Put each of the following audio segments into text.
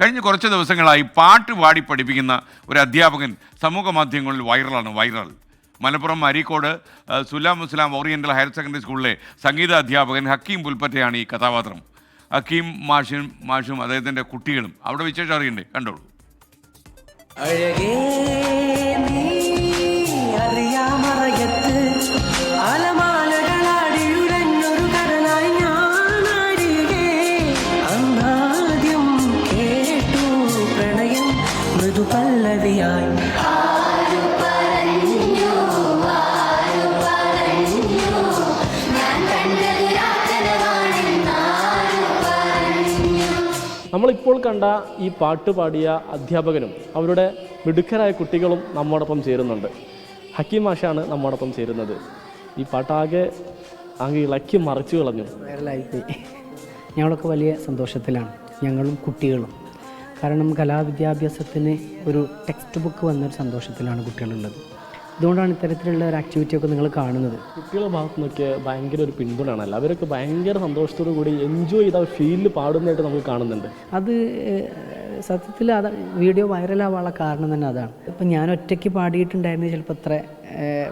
കഴിഞ്ഞ കുറച്ച് ദിവസങ്ങളായി പാട്ട് പാടി പഠിപ്പിക്കുന്ന ഒരു അധ്യാപകൻ സമൂഹ മാധ്യമങ്ങളിൽ വൈറലാണ് viral. Malappuram Areekode Sullamussalam oriental higher secondary സ്കൂളിലെ സംഗീത അധ്യാപകൻ ഹക്കീം പുൽപ്പറ്റയാണ് ഈ കഥാപാത്രം. ഹക്കീം മാഷും മാഷും അദ്ദേഹത്തിന്റെ കുട്ടികളും അവിടെ വിശേഷം അറിയണ്ടേ? കണ്ടോളൂ. മൃദുപല്ലവിയായി നമ്മളിപ്പോൾ കണ്ട ഈ പാട്ട് പാടിയ അധ്യാപകനും അവരുടെ മിടുക്കരായ കുട്ടികളും നമ്മോടൊപ്പം ചേരുന്നുണ്ട്. ഹക്കീം മാഷാണ് നമ്മോടൊപ്പം ചേരുന്നത്. ഈ പാട്ടാകെ ആകെ ഇളക്കി മറിച്ചു കളഞ്ഞു. വൈറലായിപ്പോയി. ഞങ്ങളൊക്കെ വലിയ സന്തോഷത്തിലാണ്. ഞങ്ങളും കുട്ടികളും. കാരണം കലാവിദ്യാഭ്യാസത്തിന് ഒരു ടെക്സ്റ്റ് ബുക്ക് വന്നൊരു സന്തോഷത്തിലാണ് കുട്ടികളുള്ളത്. അതുകൊണ്ടാണ് ഇത്തരത്തിലുള്ള ഒരു ആക്ടിവിറ്റി ഒക്കെ നിങ്ങൾ കാണുന്നത്. കുട്ടികളുടെ ഭാഗത്തു നിന്നൊക്കെ ഭയങ്കര ഒരു പിന്തുണയാണല്ലോ. അവരൊക്കെ ഭയങ്കര സന്തോഷത്തോടു കൂടി എൻജോയ് ചെയ്ത ഫീലിൽ പാടുന്നതായിട്ട് നമുക്ക് കാണുന്നുണ്ട്. അത് സത്യത്തിൽ അത് വീഡിയോ വൈറലാവാനുള്ള കാരണം തന്നെ അതാണ്. ഇപ്പം ഞാൻ ഒറ്റയ്ക്ക് പാടിയിട്ടുണ്ടായിരുന്നത് ചിലപ്പോൾ അത്ര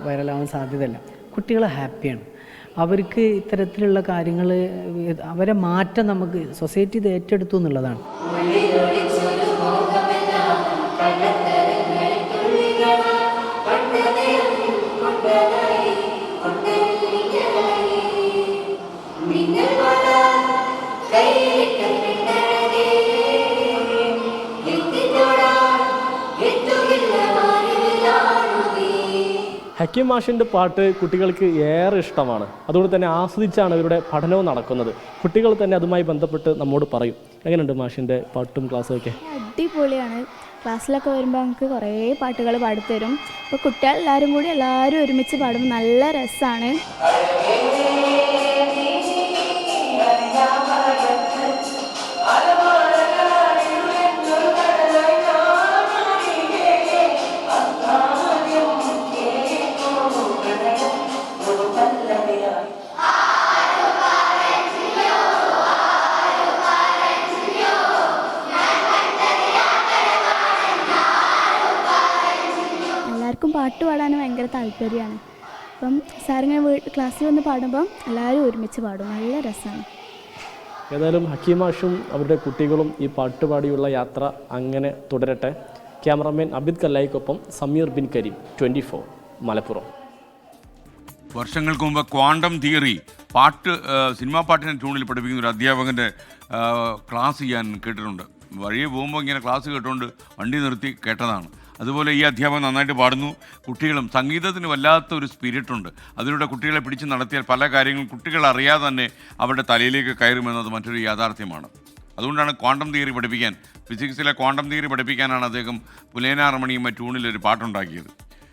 വൈറലാവാൻ സാധ്യതയല്ല. കുട്ടികൾ ഹാപ്പിയാണ്. അവർക്ക് ഇത്തരത്തിലുള്ള കാര്യങ്ങൾ അവരെ മാറ്റം നമുക്ക് സൊസൈറ്റി ഇത് ഏറ്റെടുത്തു എന്നുള്ളതാണ്. ഹക്കീം മാഷിന്റെ പാട്ട് കുട്ടികൾക്ക് ഏറെ ഇഷ്ടമാണ്. അതുകൊണ്ട് തന്നെ ആസ്വദിച്ചാണ് ഇവരുടെ പഠനവും നടക്കുന്നത്. കുട്ടികൾ തന്നെ അതുമായി ബന്ധപ്പെട്ട് നമ്മോട് പറയും. എങ്ങനെയുണ്ട് മാഷിന്റെ പാട്ടും ക്ലാസ്സും ഒക്കെ? അടിപൊളിയാണ്. ക്ലാസ്സിലൊക്കെ വരുമ്പോൾ നമുക്ക് കുറേ പാട്ടുകൾ പാടിത്തരും. അപ്പോൾ കുട്ടികൾ എല്ലാവരും കൂടി എല്ലാവരും ഒരുമിച്ച് പാടുമ്പോൾ നല്ല രസമാണ് പാട്ട് പാടാൻ ഭയങ്കര താല്പര്യമാണ്. അപ്പം സാറിങ്ങനെ വീ ക്ലാസ്സിൽ വന്ന് പാടുമ്പം എല്ലാവരും ഒരുമിച്ച് പാടും. നല്ല രസമാണ്. ഏതായാലും ഹക്കീമാഷും അവരുടെ കുട്ടികളും ഈ പാട്ടുപാടിയുള്ള യാത്ര അങ്ങനെ തുടരട്ടെ. ക്യാമറമാൻ അബിദ് കല്ലായിക്കൊപ്പം സമീർ ബിൻ കരീം ട്വന്റി ഫോർ മലപ്പുറം. വർഷങ്ങൾക്ക് മുമ്പ് ക്വാണ്ടം തിയറി പാട്ട് സിനിമാ പാട്ടിനെ ട്യൂണിൽ പഠിപ്പിക്കുന്ന ഒരു അധ്യാപകന്റെ ക്ലാസ് ഞാൻ കേട്ടിട്ടുണ്ട്. വഴിയെ പോകുമ്പോൾ ഇങ്ങനെ ക്ലാസ് കേട്ടുകൊണ്ട് വണ്ടി നിർത്തി കേട്ടതാണ്. അതുപോലെ ഈ അധ്യാപകൻ നന്നായിട്ട് പാടുന്നു. കുട്ടികളും സംഗീതത്തിന് വല്ലാത്ത ഒരു സ്പിരിറ്റുണ്ട് അതിലൂടെ കുട്ടികളെ പിടിച്ച് നടത്തിയാൽ പല കാര്യങ്ങളും കുട്ടികൾ അറിയാതെ തന്നെ അവരുടെ തലയിലേക്ക് കയറുമെന്നത് മറ്റൊരു യാഥാർത്ഥ്യമാണ്. അതുകൊണ്ടാണ് ക്വാണ്ടം തിയറി പഠിപ്പിക്കാൻ ഫിസിക്സിലെ ക്വാണ്ടം തിയറി പഠിപ്പിക്കാനാണ് അദ്ദേഹം പുലേനാറമണിയും മറ്റൂണിലൊരു പാട്ടുണ്ടാക്കിയത്.